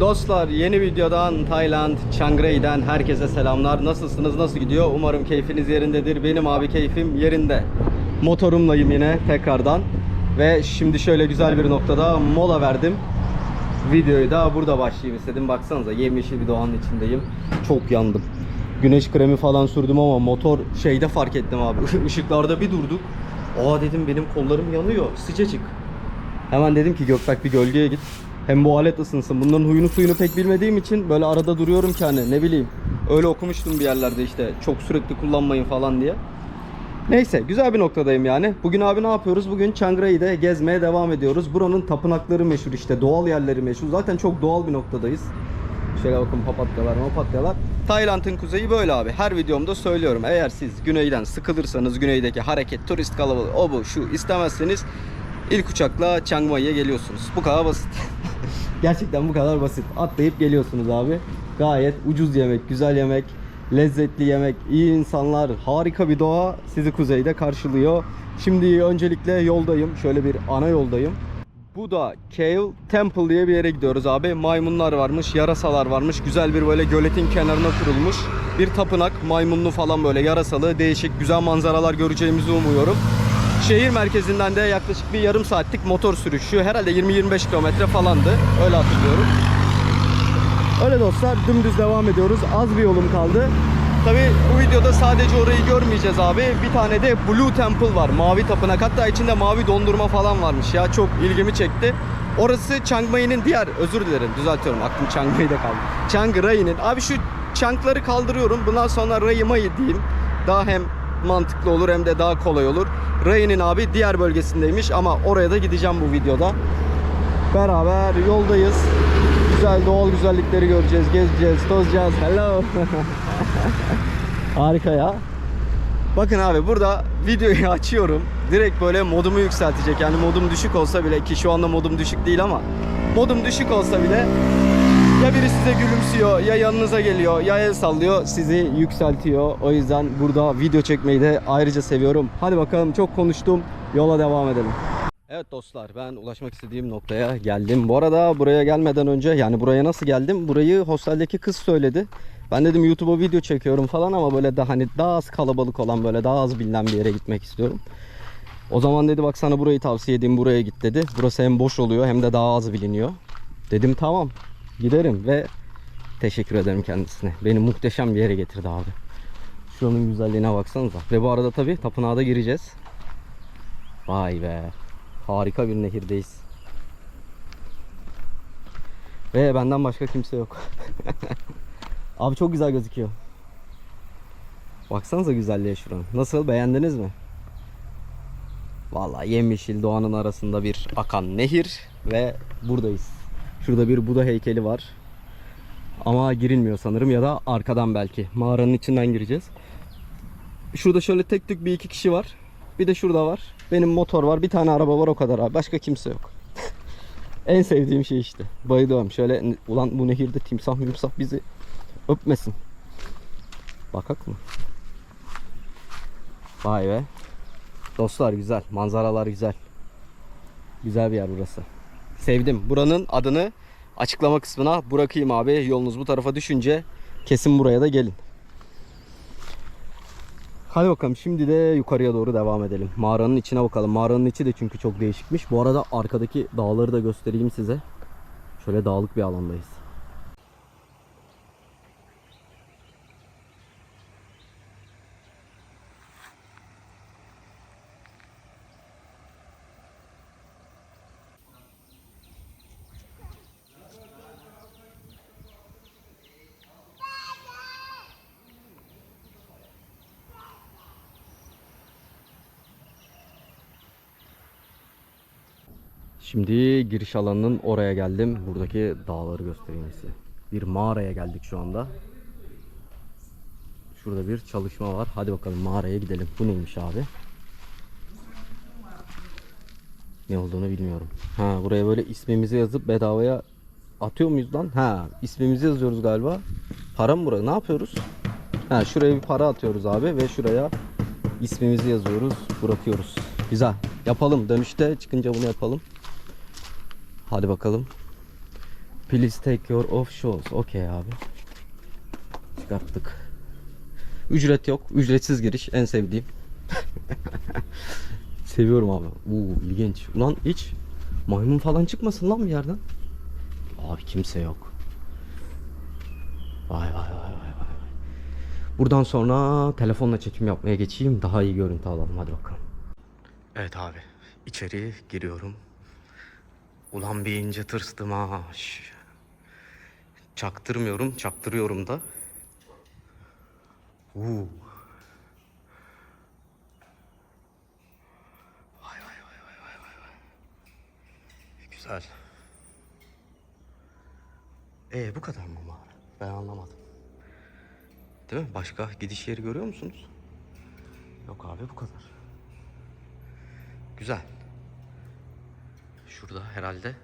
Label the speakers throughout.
Speaker 1: Dostlar yeni videodan Tayland, Chiang Rai'den herkese selamlar. Nasılsınız? Nasıl gidiyor? Umarım keyfiniz yerindedir. Benim abi keyfim yerinde. Motorumlayım yine tekrardan. Ve şimdi şöyle güzel bir noktada mola verdim. Videoyu da burada başlayayım istedim. Baksanıza yemyeşil bir doğanın içindeyim. Çok yandım. Güneş kremi falan sürdüm ama motor şeyde fark ettim abi. Işıklarda bir durduk. Aa dedim benim kollarım yanıyor. Sıcacık. Hemen dedim ki Gökberk bir gölgeye git. Hem bu alet ısınsın. Bunların huyunu suyunu pek bilmediğim için böyle arada duruyorum ki hani ne bileyim. Öyle okumuştum bir yerlerde işte çok sürekli kullanmayın falan diye. Neyse güzel bir noktadayım yani. Bugün abi ne yapıyoruz? Bugün Chiang Rai'de gezmeye devam ediyoruz. Buranın tapınakları meşhur işte doğal yerleri meşhur. Zaten çok doğal bir noktadayız. Şöyle bakın papatyalar papatyalar. Tayland'ın kuzeyi böyle abi. Her videomda söylüyorum. Eğer siz güneyden sıkılırsanız güneydeki hareket, turist kalabalığı, o bu şu istemezseniz ilk uçakla Chiang Mai'ye geliyorsunuz. Bu kadar basit. Gerçekten bu kadar basit. Atlayıp geliyorsunuz abi. Gayet ucuz yemek, güzel yemek, lezzetli yemek, iyi insanlar, harika bir doğa sizi kuzeyde karşılıyor. Şimdi öncelikle yoldayım. Şöyle bir ana yoldayım. Bu da Kale Temple diye bir yere gidiyoruz abi. Maymunlar varmış, yarasalar varmış. Güzel bir böyle göletin kenarına kurulmuş. Bir tapınak, maymunlu falan böyle yarasalı, değişik güzel manzaralar göreceğimizi umuyorum. Şehir merkezinden de yaklaşık bir yarım saatlik motor sürüşü. Herhalde 20-25 kilometre falandı. Öyle hatırlıyorum. Öyle dostlar dümdüz devam ediyoruz. Az bir yolum kaldı. Tabi bu videoda sadece orayı görmeyeceğiz abi. Bir tane de Blue Temple var. Mavi tapınak. Hatta içinde mavi dondurma falan varmış ya. Çok ilgimi çekti. Orası Chiang Mai'nin diğer, özür dilerim düzeltiyorum aklım Chiang Mai'de kaldı. Chiang Rai'nin. Abi şu Chiang'ları kaldırıyorum. Bundan sonra Rai Mai diyeyim. Daha hem mantıklı olur hem de daha kolay olur. Rai'nin abi diğer bölgesindeymiş ama oraya da gideceğim bu videoda. Beraber yoldayız. Güzel doğal güzellikleri göreceğiz, gezeceğiz, tozacağız. Hello. Harika ya. Bakın abi burada videoyu açıyorum. Direkt böyle modumu yükseltecek. Yani modum düşük olsa bile ki şu anda modum düşük değil ama modum düşük olsa bile ya biri size gülümsüyor ya yanınıza geliyor ya el sallıyor sizi yükseltiyor. O yüzden burada video çekmeyi de ayrıca seviyorum. Hadi bakalım çok konuştum. Yola devam edelim. Evet dostlar ben ulaşmak istediğim noktaya geldim. Bu arada buraya gelmeden önce yani buraya nasıl geldim? Burayı hosteldeki kız söyledi. Ben dedim YouTube'a video çekiyorum falan ama böyle daha hani daha az kalabalık olan böyle daha az bilinen bir yere gitmek istiyorum. O zaman dedi bak sana burayı tavsiye edeyim buraya git dedi. Burası hem boş oluyor hem de daha az biliniyor. Dedim tamam giderim ve teşekkür ederim kendisine. Beni muhteşem bir yere getirdi abi. Şuranın güzelliğine baksanıza. Ve bu arada tabi tapınağa da gireceğiz. Vay be. Harika bir nehirdeyiz. Ve benden başka kimse yok. Abi çok güzel gözüküyor. Baksanıza güzelliğe şuranın. Nasıl beğendiniz mi? Vallahi yemyeşil doğanın arasında bir akan nehir ve buradayız. Şurada bir Buda heykeli var. Ama girilmiyor sanırım ya da arkadan belki. Mağaranın içinden gireceğiz. Şurada şöyle tek tük bir iki kişi var. Bir de şurada var. Benim motor var. Bir tane araba var o kadar abi. Başka kimse yok. en sevdiğim şey işte. Bayılıyorum. Şöyle ulan bu nehirde timsah mimsah bizi öpmesin. Bakak mı? Vay be. Dostlar güzel. Manzaralar güzel. Güzel bir yer burası. Sevdim. Buranın adını açıklama kısmına bırakayım abi. Yolunuz bu tarafa düşünce kesin buraya da gelin. Hadi bakalım şimdi de yukarıya doğru devam edelim. Mağaranın içine bakalım. Mağaranın içi de çünkü çok değişikmiş. Bu arada arkadaki dağları da göstereyim size. Şöyle dağlık bir alandayız. Şimdi giriş alanının oraya geldim. Buradaki dağları göstereyim size. Bir mağaraya geldik şu anda. Şurada bir çalışma var. Hadi bakalım mağaraya gidelim. Bu neymiş abi? Ne olduğunu bilmiyorum. Ha buraya böyle ismimizi yazıp bedavaya atıyor muyuz lan? Ha ismimizi yazıyoruz galiba. Para mı buraya? Ne yapıyoruz? Ha şuraya bir para atıyoruz abi ve şuraya ismimizi yazıyoruz. Bırakıyoruz. Güzel. Yapalım. Dönüşte çıkınca bunu yapalım. Hadi bakalım. Please take your off shoes. Okey abi. Çıkarttık. Ücret yok. Ücretsiz giriş. En sevdiğim. Seviyorum abi. Uuu ilginç. Ulan hiç maymun falan çıkmasın lan bir yerden. Abi kimse yok. Vay vay vay vay vay. Buradan sonra telefonla çekim yapmaya geçeyim. Daha iyi görüntü alalım. Hadi bakalım. Evet abi. içeri giriyorum. Ulan bir ince tırstım ha. Çaktırmıyorum, çaktırıyorum da. Uuu. Vay vay vay vay vay vay vay. Güzel. Ee bu kadar mı mağara? Ben anlamadım. Değil mi? Başka gidiş yeri görüyor musunuz? Yok abi bu kadar. Güzel. Şurada herhalde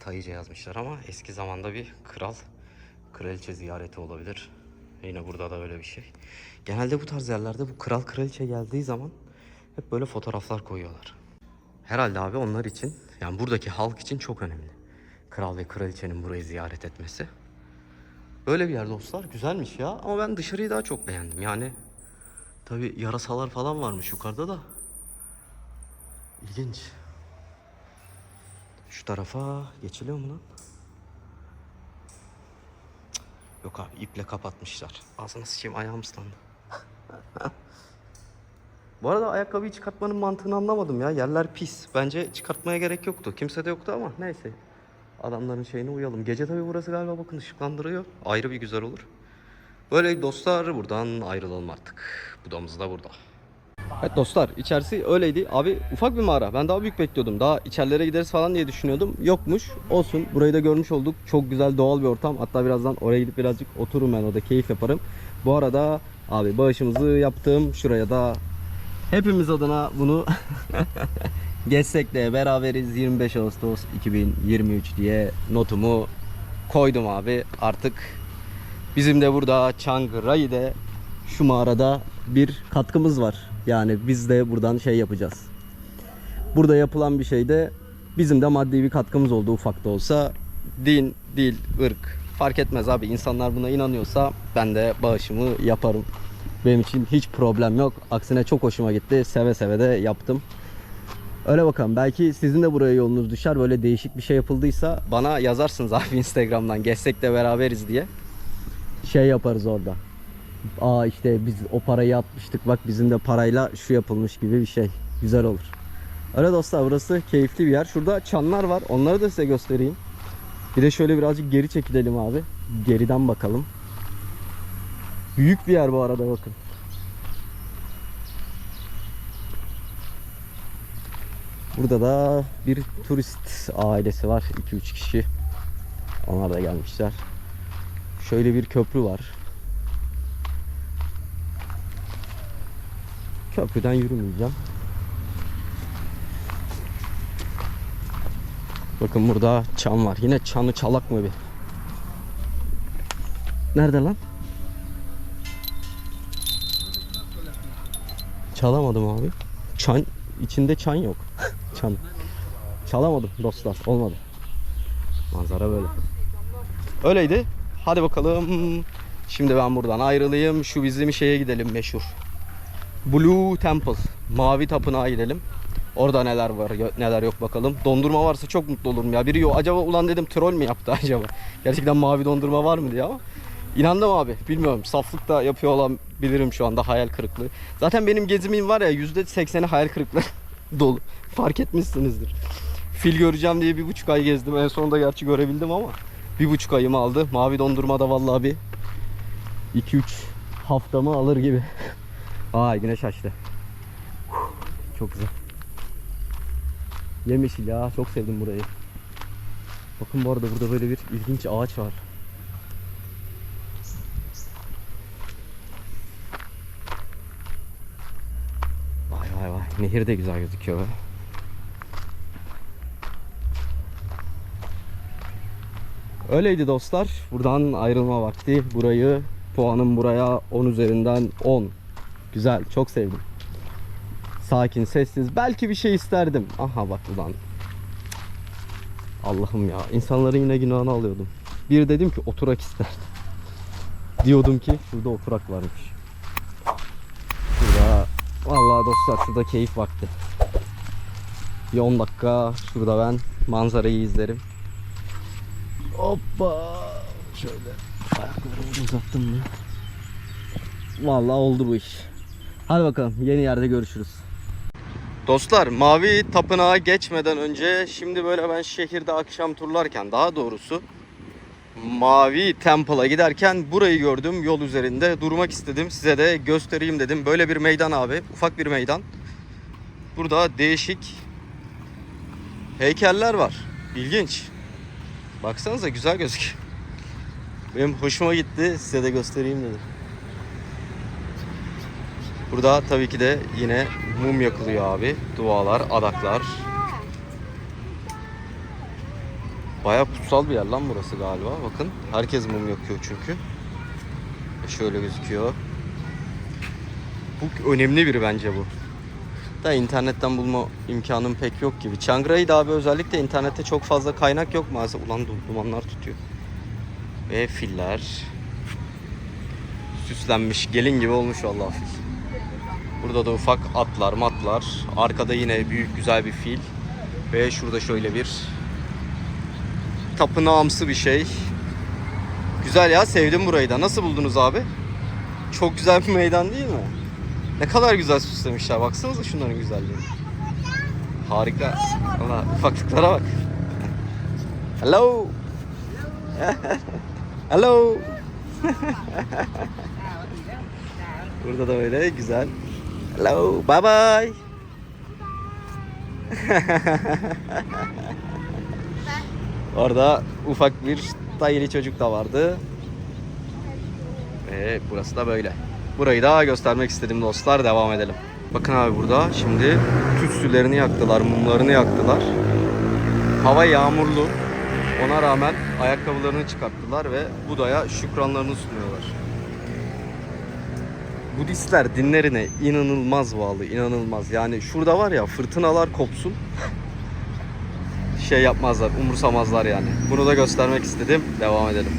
Speaker 1: Tayıca yazmışlar ama eski zamanda bir kral kraliçe ziyareti olabilir. Yine burada da öyle bir şey. Genelde bu tarz yerlerde bu kral kraliçe geldiği zaman hep böyle fotoğraflar koyuyorlar. Herhalde abi onlar için yani buradaki halk için çok önemli. Kral ve kraliçenin burayı ziyaret etmesi. Böyle bir yer dostlar güzelmiş ya ama ben dışarıyı daha çok beğendim yani. Tabi yarasalar falan varmış yukarıda da. İlginç. Şu tarafa geçiliyor mu lan? Yok abi iple kapatmışlar. Ağzına sıçayım ayağım ıslandı. Bu arada ayakkabıyı çıkartmanın mantığını anlamadım ya. Yerler pis. Bence çıkartmaya gerek yoktu. Kimse de yoktu ama neyse. Adamların şeyine uyalım. Gece tabii burası galiba bakın ışıklandırıyor. Ayrı bir güzel olur. Böyle dostlar buradan ayrılalım artık. Budamız da burada. Evet dostlar içerisi öyleydi. Abi ufak bir mağara. Ben daha büyük bekliyordum. Daha içerilere gideriz falan diye düşünüyordum. Yokmuş. Olsun. Burayı da görmüş olduk. Çok güzel doğal bir ortam. Hatta birazdan oraya gidip birazcık otururum ben orada keyif yaparım. Bu arada abi bağışımızı yaptım. Şuraya da hepimiz adına bunu geçsek de beraberiz 25 Ağustos 2023 diye notumu koydum abi. Artık bizim de burada Çankırı'da şu mağarada bir katkımız var. Yani biz de buradan şey yapacağız. Burada yapılan bir şeyde bizim de maddi bir katkımız oldu ufak da olsa. Din, dil, ırk fark etmez abi. İnsanlar buna inanıyorsa ben de bağışımı yaparım. Benim için hiç problem yok. Aksine çok hoşuma gitti. Seve seve de yaptım. Öyle bakalım. Belki sizin de buraya yolunuz düşer. Böyle değişik bir şey yapıldıysa bana yazarsınız abi Instagram'dan. Geçsek de beraberiz diye. Şey yaparız orada. Aa işte biz o parayı atmıştık bak bizim de parayla şu yapılmış gibi bir şey. Güzel olur. Öyle dostlar burası keyifli bir yer. Şurada çanlar var. Onları da size göstereyim. Bir de şöyle birazcık geri çekilelim abi. Geriden bakalım. Büyük bir yer bu arada bakın. Burada da bir turist ailesi var. 2-3 kişi. Onlar da gelmişler. Şöyle bir köprü var. Köprüden yürümeyeceğim. Bakın burada çan var. Yine çanı çalak mı bir? Nerede lan? Çalamadım abi. Çan içinde çan yok. çan. Çalamadım dostlar. Olmadı. Manzara böyle. Öyleydi. Hadi bakalım. Şimdi ben buradan ayrılayım. Şu bizim şeye gidelim meşhur. Blue Temple. Mavi tapınağa gidelim. Orada neler var neler yok bakalım. Dondurma varsa çok mutlu olurum ya. Biri yok. Acaba ulan dedim troll mü yaptı acaba? Gerçekten mavi dondurma var mı diye ama. İnandım abi. Bilmiyorum. Saflık da yapıyor olan bilirim şu anda hayal kırıklığı. Zaten benim gezimin var ya %80'i hayal kırıklığı dolu. Fark etmişsinizdir. Fil göreceğim diye bir buçuk ay gezdim. En sonunda gerçi görebildim ama bir buçuk ayımı aldı. Mavi dondurma da vallahi bir 2-3 haftamı alır gibi. Ay güneş açtı. Çok güzel. Yemyeşil ya. Çok sevdim burayı. Bakın bu arada burada böyle bir ilginç ağaç var. Vay vay vay. Nehir de güzel gözüküyor be. Öyleydi dostlar. Buradan ayrılma vakti. Burayı puanım buraya 10 üzerinden 10. Güzel. Çok sevdim. Sakin, sessiz. Belki bir şey isterdim. Aha bak ulan. Allah'ım ya insanların yine günahını alıyordum. Bir dedim ki oturak ister. Diyordum ki şurada oturak varmış. Şurada vallahi dostlar şurada keyif vakti. Bir 10 dakika şurada ben manzarayı izlerim. Hoppa. Şöyle ayaklarımı uzattım mı? Vallahi oldu bu iş. Hadi bakalım yeni yerde görüşürüz. Dostlar Mavi Tapınağa geçmeden önce şimdi böyle ben şehirde akşam turlarken daha doğrusu Mavi Temple'a giderken burayı gördüm yol üzerinde durmak istedim size de göstereyim dedim. Böyle bir meydan abi ufak bir meydan. Burada değişik heykeller var. İlginç. Baksanıza güzel gözüküyor. Benim hoşuma gitti size de göstereyim dedim. Burada tabii ki de yine mum yakılıyor abi. Dualar, adaklar. Baya kutsal bir yer lan burası galiba. Bakın herkes mum yakıyor çünkü. Şöyle gözüküyor. Bu önemli biri bence bu. Da internetten bulma imkanım pek yok gibi. Rai'de abi özellikle internette çok fazla kaynak yok maalesef. Ulan du- dumanlar tutuyor. Ve filler. Süslenmiş gelin gibi olmuş vallahi fil. Burada da ufak atlar, matlar. Arkada yine büyük güzel bir fil. Ve şurada şöyle bir tapınağımsı bir şey. Güzel ya sevdim burayı da. Nasıl buldunuz abi? Çok güzel bir meydan değil mi? Ne kadar güzel süslemişler. Baksanıza şunların güzelliğine. Harika. Valla ufaklıklara bak. Hello. Hello. Burada da böyle güzel. Hello. Bye bye. Orada ufak bir dayılı çocuk da vardı. Ve burası da böyle. Burayı daha göstermek istedim dostlar. Devam edelim. Bakın abi burada şimdi tütsülerini yaktılar, mumlarını yaktılar. Hava yağmurlu. Ona rağmen ayakkabılarını çıkarttılar ve Buda'ya şükranlarını sunuyorlar. Budistler dinlerine inanılmaz bağlı, inanılmaz. Yani şurada var ya fırtınalar kopsun. şey yapmazlar, umursamazlar yani. Bunu da göstermek istedim. Devam edelim.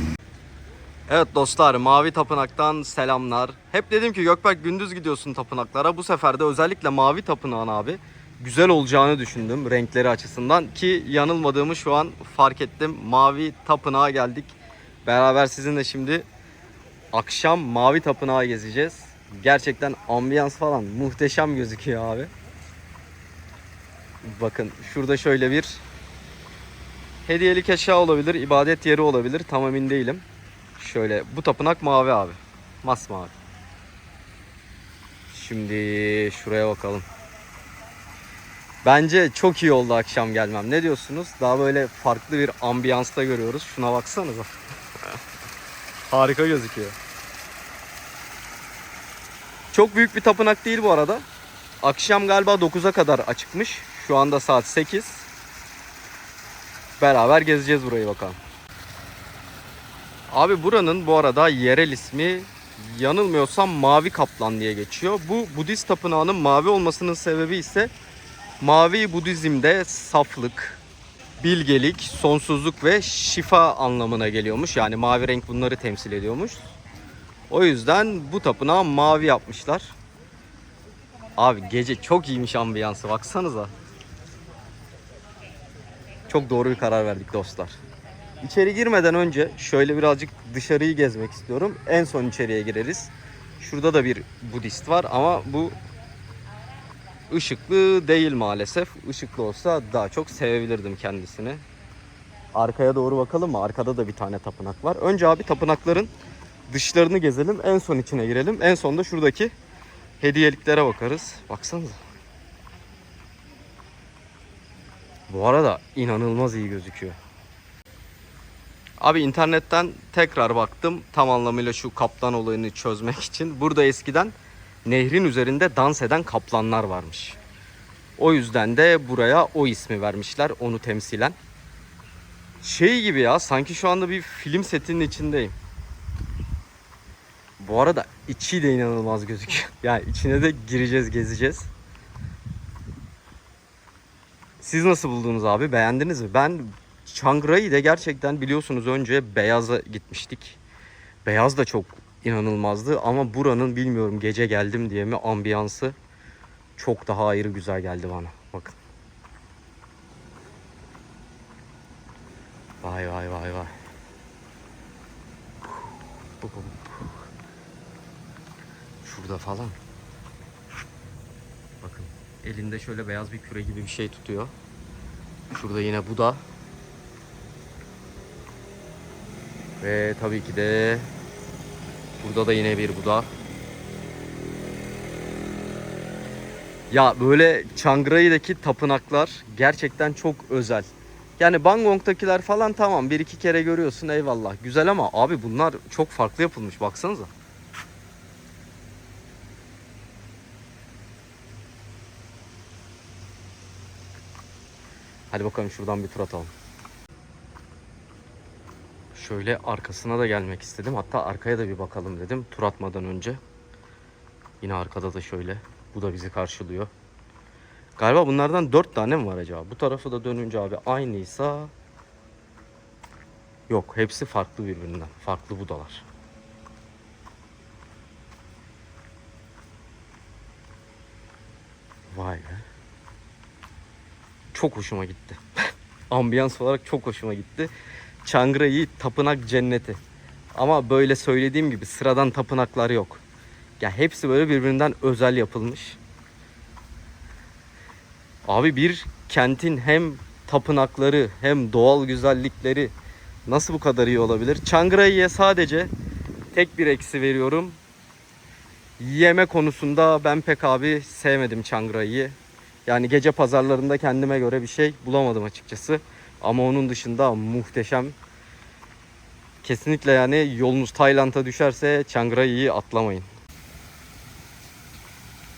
Speaker 1: Evet dostlar Mavi Tapınak'tan selamlar. Hep dedim ki Gökberk gündüz gidiyorsun tapınaklara. Bu sefer de özellikle Mavi Tapınağın abi güzel olacağını düşündüm renkleri açısından. Ki yanılmadığımı şu an fark ettim. Mavi Tapınağa geldik. Beraber sizinle şimdi akşam Mavi Tapınağı gezeceğiz. Gerçekten ambiyans falan muhteşem gözüküyor abi. Bakın şurada şöyle bir hediyelik eşya olabilir, ibadet yeri olabilir. Tam emin değilim. Şöyle bu tapınak mavi abi. Masmavi. Şimdi şuraya bakalım. Bence çok iyi oldu akşam gelmem. Ne diyorsunuz? Daha böyle farklı bir ambiyansta görüyoruz. Şuna baksanıza. Harika gözüküyor. Çok büyük bir tapınak değil bu arada. Akşam galiba 9'a kadar açıkmış. Şu anda saat 8. Beraber gezeceğiz burayı bakalım. Abi buranın bu arada yerel ismi yanılmıyorsam Mavi Kaplan diye geçiyor. Bu Budist tapınağının mavi olmasının sebebi ise mavi Budizm'de saflık, bilgelik, sonsuzluk ve şifa anlamına geliyormuş. Yani mavi renk bunları temsil ediyormuş. O yüzden bu tapınağı mavi yapmışlar. Abi gece çok iyiymiş ambiyansı baksanıza. Çok doğru bir karar verdik dostlar. İçeri girmeden önce şöyle birazcık dışarıyı gezmek istiyorum. En son içeriye gireriz. Şurada da bir Budist var ama bu ışıklı değil maalesef. Işıklı olsa daha çok sevebilirdim kendisini. Arkaya doğru bakalım mı? Arkada da bir tane tapınak var. Önce abi tapınakların dışlarını gezelim. En son içine girelim. En son da şuradaki hediyeliklere bakarız. Baksanıza. Bu arada inanılmaz iyi gözüküyor. Abi internetten tekrar baktım tam anlamıyla şu kaplan olayını çözmek için. Burada eskiden nehrin üzerinde dans eden kaplanlar varmış. O yüzden de buraya o ismi vermişler onu temsilen. Şey gibi ya sanki şu anda bir film setinin içindeyim. Bu arada içi de inanılmaz gözüküyor. Yani içine de gireceğiz, gezeceğiz. Siz nasıl buldunuz abi? Beğendiniz mi? Ben Chiang Rai'de gerçekten biliyorsunuz önce Beyaz'a gitmiştik. Beyaz da çok inanılmazdı ama buranın bilmiyorum gece geldim diye mi ambiyansı çok daha ayrı güzel geldi bana. Bakın. Vay vay vay vay. Şurada falan. Bakın elinde şöyle beyaz bir küre gibi bir şey tutuyor. Şurada yine Buda. Ve tabii ki de burada da yine bir Buda. Ya böyle Çangray'daki tapınaklar gerçekten çok özel. Yani Bangkok'takiler falan tamam bir iki kere görüyorsun eyvallah. Güzel ama abi bunlar çok farklı yapılmış baksanıza. Hadi bakalım şuradan bir tur atalım. Şöyle arkasına da gelmek istedim. Hatta arkaya da bir bakalım dedim tur atmadan önce. Yine arkada da şöyle. Bu da bizi karşılıyor. Galiba bunlardan dört tane mi var acaba? Bu tarafı da dönünce abi aynıysa... Yok hepsi farklı birbirinden. Farklı budalar. Vay be. Çok hoşuma gitti. Ambiyans olarak çok hoşuma gitti. Çangra'yı tapınak cenneti. Ama böyle söylediğim gibi sıradan tapınaklar yok. Ya hepsi böyle birbirinden özel yapılmış. Abi bir kentin hem tapınakları hem doğal güzellikleri nasıl bu kadar iyi olabilir? Çangra'ya sadece tek bir eksi veriyorum. Yeme konusunda ben pek abi sevmedim Çangra'yı. Yani gece pazarlarında kendime göre bir şey bulamadım açıkçası. Ama onun dışında muhteşem. Kesinlikle yani yolunuz Tayland'a düşerse Chiang atlamayın.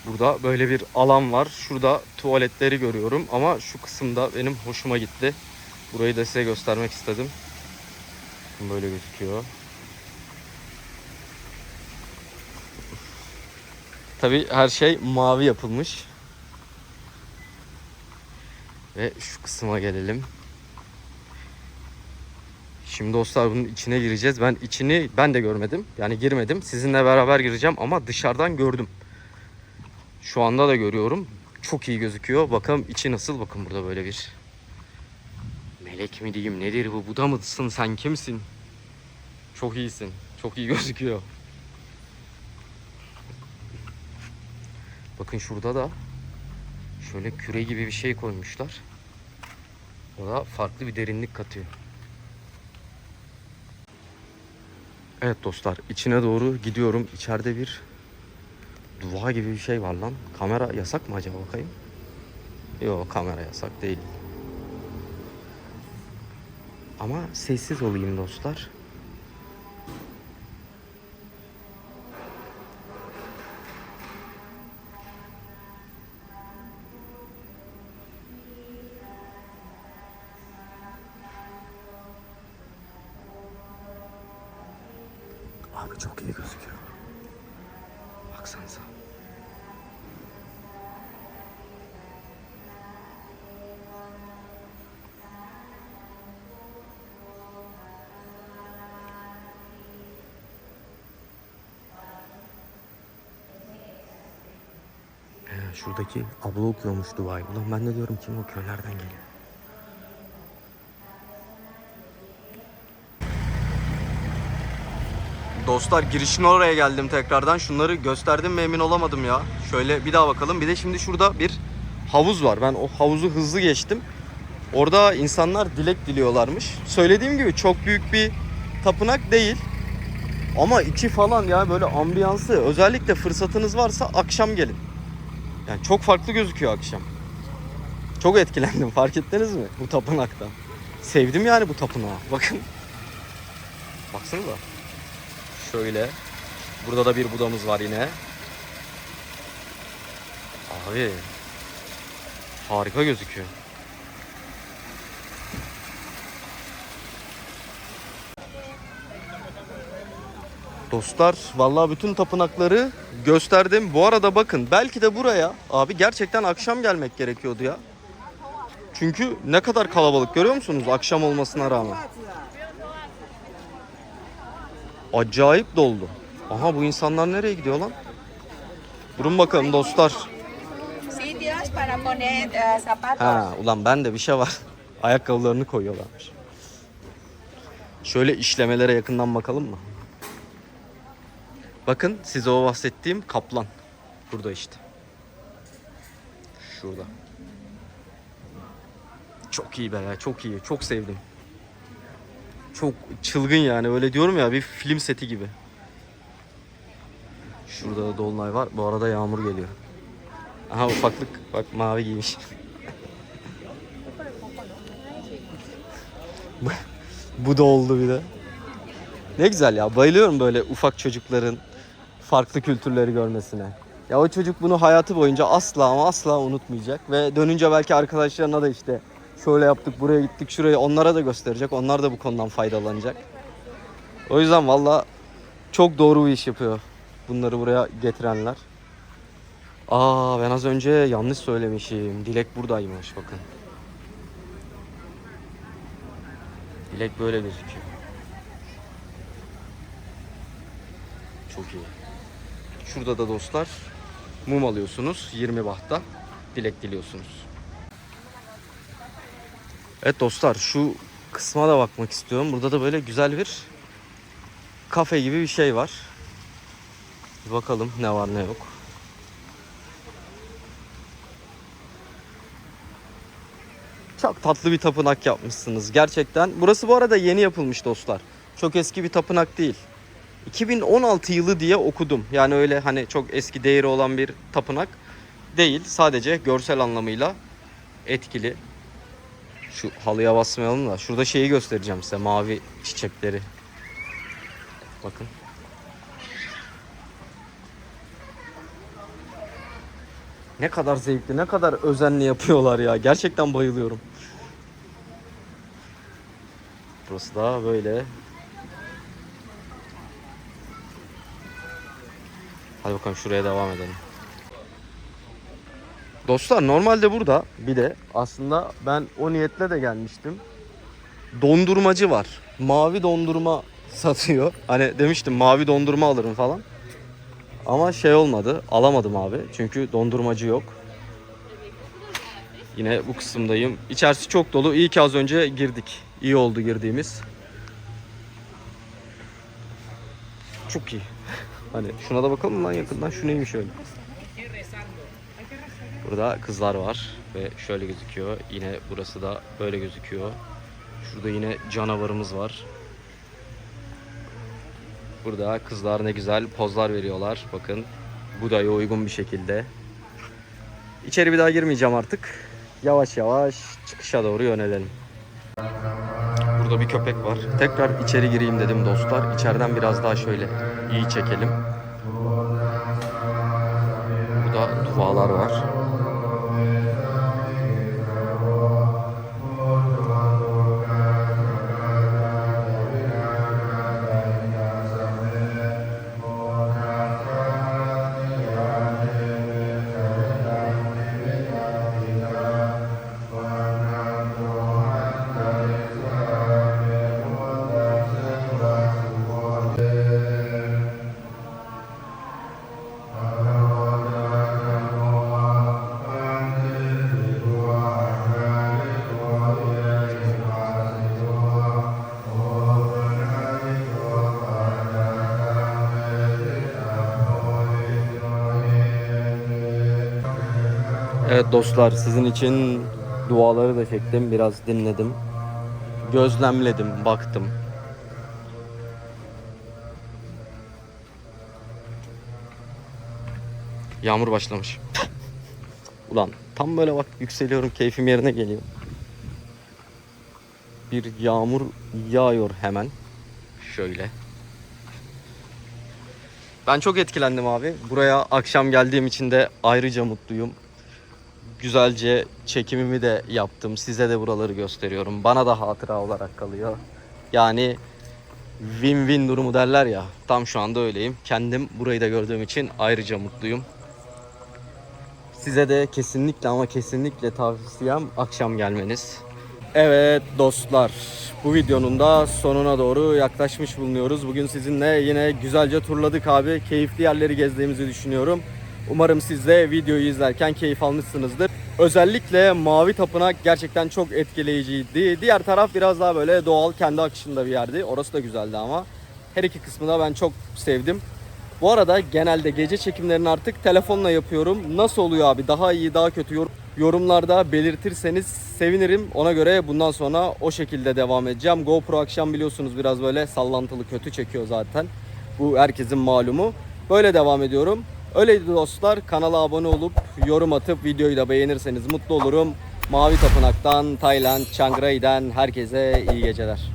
Speaker 1: Burada böyle bir alan var. Şurada tuvaletleri görüyorum ama şu kısımda benim hoşuma gitti. Burayı da size göstermek istedim. Böyle gözüküyor. Tabi her şey mavi yapılmış. Ve şu kısma gelelim. Şimdi dostlar bunun içine gireceğiz. Ben içini ben de görmedim. Yani girmedim. Sizinle beraber gireceğim ama dışarıdan gördüm. Şu anda da görüyorum. Çok iyi gözüküyor. Bakalım içi nasıl? Bakın burada böyle bir melek mi diyeyim nedir bu? Buda mısın sen kimsin? Çok iyisin. Çok iyi gözüküyor. Bakın şurada da şöyle küre gibi bir şey koymuşlar. O da farklı bir derinlik katıyor. Evet dostlar içine doğru gidiyorum. İçeride bir dua gibi bir şey var lan. Kamera yasak mı acaba bakayım? Yok kamera yasak değil. Ama sessiz olayım dostlar. Abi çok iyi gözüküyor. Baksanıza. He, şuradaki abla okuyormuş duayı. Ulan ben de diyorum kim okuyor, nereden geliyor? Dostlar girişin oraya geldim tekrardan. Şunları gösterdim mi emin olamadım ya. Şöyle bir daha bakalım. Bir de şimdi şurada bir havuz var. Ben o havuzu hızlı geçtim. Orada insanlar dilek diliyorlarmış. Söylediğim gibi çok büyük bir tapınak değil. Ama içi falan ya böyle ambiyansı. Özellikle fırsatınız varsa akşam gelin. Yani çok farklı gözüküyor akşam. Çok etkilendim fark ettiniz mi bu tapınaktan. Sevdim yani bu tapınağı. Bakın. Baksanıza. Şöyle. Burada da bir budamız var yine. Abi. Harika gözüküyor. Dostlar vallahi bütün tapınakları gösterdim. Bu arada bakın belki de buraya abi gerçekten akşam gelmek gerekiyordu ya. Çünkü ne kadar kalabalık görüyor musunuz akşam olmasına rağmen. Acayip doldu. Aha bu insanlar nereye gidiyor lan? Durun bakalım dostlar.
Speaker 2: Eh.
Speaker 1: Ha ulan ben de bir şey var. Ayakkabılarını koyuyorlarmış. Şöyle işlemelere yakından bakalım mı? Bakın size o bahsettiğim kaplan. Burada işte. Şurada. Çok iyi be çok iyi. Çok sevdim. Çok çılgın yani öyle diyorum ya bir film seti gibi. Şurada da dolunay var. Bu arada yağmur geliyor. Aha ufaklık bak mavi giymiş. Bu- da oldu bir de. Ne güzel ya. Bayılıyorum böyle ufak çocukların farklı kültürleri görmesine. Ya o çocuk bunu hayatı boyunca asla ama asla unutmayacak ve dönünce belki arkadaşlarına da işte şöyle yaptık, buraya gittik, şuraya onlara da gösterecek. Onlar da bu konudan faydalanacak. O yüzden valla çok doğru bir iş yapıyor bunları buraya getirenler. Aa ben az önce yanlış söylemişim. Dilek buradaymış bakın. Dilek böyle gözüküyor. Çok iyi. Şurada da dostlar mum alıyorsunuz 20 bahta. Dilek diliyorsunuz. Evet dostlar şu kısma da bakmak istiyorum. Burada da böyle güzel bir kafe gibi bir şey var. Bir bakalım ne var ne yok. Çok tatlı bir tapınak yapmışsınız gerçekten. Burası bu arada yeni yapılmış dostlar. Çok eski bir tapınak değil. 2016 yılı diye okudum. Yani öyle hani çok eski değeri olan bir tapınak değil. Sadece görsel anlamıyla etkili. Şu halıya basmayalım da. Şurada şeyi göstereceğim size. Mavi çiçekleri. Bakın. Ne kadar zevkli, ne kadar özenli yapıyorlar ya. Gerçekten bayılıyorum. Burası da böyle. Hadi bakalım şuraya devam edelim. Dostlar normalde burada bir de aslında ben o niyetle de gelmiştim. Dondurmacı var. Mavi dondurma satıyor. Hani demiştim mavi dondurma alırım falan. Ama şey olmadı. Alamadım abi. Çünkü dondurmacı yok. Yine bu kısımdayım. İçerisi çok dolu. İyi ki az önce girdik. İyi oldu girdiğimiz. Çok iyi. Hani şuna da bakalım lan yakından. Şu neymiş öyle. Burada kızlar var ve şöyle gözüküyor. Yine burası da böyle gözüküyor. Şurada yine canavarımız var. Burada kızlar ne güzel pozlar veriyorlar. Bakın Buda'ya uygun bir şekilde. İçeri bir daha girmeyeceğim artık. Yavaş yavaş çıkışa doğru yönelelim. Burada bir köpek var. Tekrar içeri gireyim dedim dostlar. İçeriden biraz daha şöyle iyi çekelim. Burada dualar var. Evet dostlar sizin için duaları da çektim. Biraz dinledim. Gözlemledim, baktım. Yağmur başlamış. Ulan tam böyle bak yükseliyorum keyfim yerine geliyor. Bir yağmur yağıyor hemen. Şöyle. Ben çok etkilendim abi. Buraya akşam geldiğim için de ayrıca mutluyum. Güzelce çekimimi de yaptım. Size de buraları gösteriyorum. Bana da hatıra olarak kalıyor. Yani win-win durumu derler ya. Tam şu anda öyleyim. Kendim burayı da gördüğüm için ayrıca mutluyum. Size de kesinlikle ama kesinlikle tavsiyem akşam gelmeniz. Evet dostlar, bu videonun da sonuna doğru yaklaşmış bulunuyoruz. Bugün sizinle yine güzelce turladık abi. Keyifli yerleri gezdiğimizi düşünüyorum. Umarım siz de videoyu izlerken keyif almışsınızdır. Özellikle Mavi Tapınak gerçekten çok etkileyiciydi. Diğer taraf biraz daha böyle doğal, kendi akışında bir yerdi. Orası da güzeldi ama. Her iki kısmı da ben çok sevdim. Bu arada genelde gece çekimlerini artık telefonla yapıyorum. Nasıl oluyor abi? Daha iyi, daha kötü yor- yorumlarda belirtirseniz sevinirim. Ona göre bundan sonra o şekilde devam edeceğim. GoPro akşam biliyorsunuz biraz böyle sallantılı kötü çekiyor zaten. Bu herkesin malumu. Böyle devam ediyorum. Öyleydi dostlar. Kanala abone olup yorum atıp videoyu da beğenirseniz mutlu olurum. Mavi Tapınak'tan, Tayland, Chiang Rai'den herkese iyi geceler.